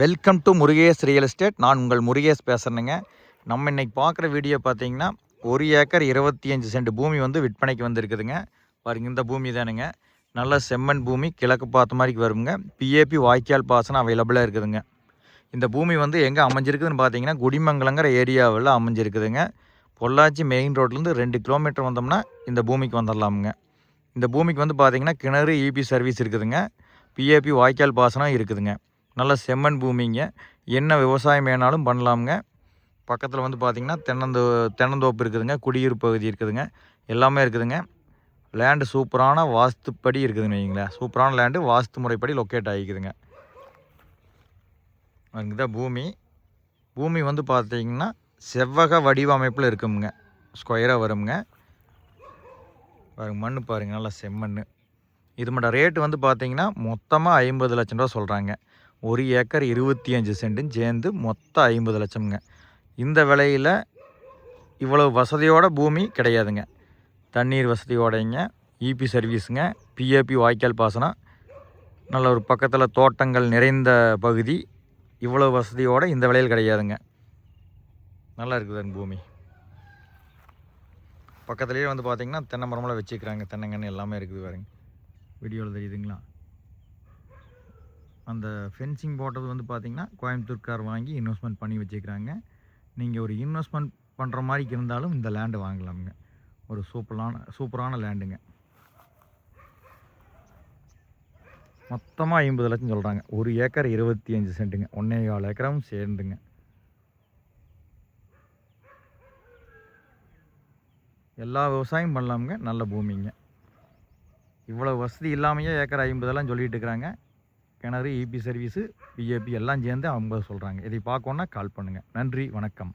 Welcome to Murugesh real estate நான் உங்கள் முருகேஷ் பேசுகிறேங்க நம்ம இன்னைக்கு பார்க்குற வீடியோ பார்த்தீங்கன்னா ஒரு ஏக்கர் இருபத்தி அஞ்சு சென்ட் பூமி வந்து விற்பனைக்கு வந்துருக்குதுங்க. பாருங்க இந்த பூமி தானுங்க. நல்ல செம்மண் பூமி கிழக்கு பார்த்த மாதிரிக்கு வருங்க. பிஏபி வாய்க்கால் பாசனம் அவைலபிளாக இருக்குதுங்க. இந்த பூமி வந்து எங்கே அமைஞ்சிருக்குதுன்னு பார்த்தீங்கன்னா குடிமங்கலங்கிற ஏரியாவில் அமைஞ்சிருக்குதுங்க. பொள்ளாச்சி மெயின் ரோட்லேருந்து ரெண்டு கிலோமீட்டர் வந்தோம்னா இந்த பூமிக்கு வந்துடலாமுங்க இந்த பூமிக்கு வந்து பார்த்தீங்கன்னா கிணறு இபி சர்வீஸ் இருக்குதுங்க. பிஏபி வாய்க்கால் பாசனம் இருக்குதுங்க. நல்ல செம்மண் பூமிங்க. என்ன விவசாயம் வேணாலும் பண்ணலாமுங்க. பக்கத்தில் வந்து பார்த்திங்கன்னா தென்னந்தோ தென்னந்தோப்பு இருக்குதுங்க. குடியிருப்பு பகுதி இருக்குதுங்க. எல்லாமே இருக்குதுங்க. லேண்டு சூப்பரான வாஸ்துப்படி இருக்குதுன்னு வைங்களேன் சூப்பரான லேண்டு வாஸ்து முறைப்படி லொக்கேட் ஆகிக்குதுங்க. அதுதான் பூமி. பூமி வந்து பார்த்திங்கன்னா செவ்வக வடிவமைப்பில் இருக்குமுங்க. ஸ்கொயராக வருங்க பாருங்க மண் பாருங்க. நல்லா செம்மண் இது மட்டும் ரேட்டு வந்து பார்த்திங்கன்னா மொத்தமாக ஐம்பது லட்சம் ரூபா சொல்கிறாங்க ஒரு ஏக்கர் இருபத்தி அஞ்சு சென்ட்டும் சேர்ந்து மொத்தம் ஐம்பது லட்சம்ங்க. இந்த விலையில் இவ்வளவு வசதியோட பூமி கிடையாதுங்க. தண்ணீர் வசதியோடைங்க இபி சர்வீஸுங்க பிஏபி வாய்க்கால் பாசனம் நல்ல ஒரு பக்கத்தில் தோட்டங்கள் நிறைந்த பகுதி இவ்வளோ வசதியோடு இந்த விலையில் கிடையாதுங்க. நல்லா இருக்குதுங்க பூமி. பக்கத்துலேயே வந்து பார்த்திங்கன்னா தென்னை மரமெல்லாம் வச்சுக்கிறாங்க தென்னங்கன்று எல்லாமே இருக்குது பாருங்க. வீடியோவில் தெரியுதுங்களா? அந்த ஃபென்சிங் போட்டது வந்து பார்த்திங்கன்னா கோயம்புத்தூர்கார் வாங்கி இன்வெஸ்ட்மெண்ட் பண்ணி வச்சுக்கிறாங்க. நீங்கள் ஒரு இன்வெஸ்ட்மெண்ட் பண்ணுற மாதிரி இருந்தாலும் இந்த லேண்டு வாங்கலாமுங்க. ஒரு சூப்பரான சூப்பரான லேண்டுங்க மொத்தமாக ஐம்பது லட்சம் சொல்கிறாங்க ஒரு ஏக்கர் இருபத்தி அஞ்சு சென்ட்டுங்க. ஒன்றே கால் ஏக்கரும் சேர்ந்துங்க. எல்லா விவசாயம் பண்ணலாமுங்க. நல்ல பூமிங்க. இவ்வளோ வசதி இல்லாமையே ஏக்கர் ஐம்பதெல்லாம் சொல்லிகிட்டு இருக்கிறாங்க. கிணறு இபி சர்வீஸு பிஏபி எல்லாம் சேர்ந்து அவங்க சொல்கிறாங்க இதை பார்க்கணுன்னா கால் பண்ணுங்கள் நன்றி வணக்கம்.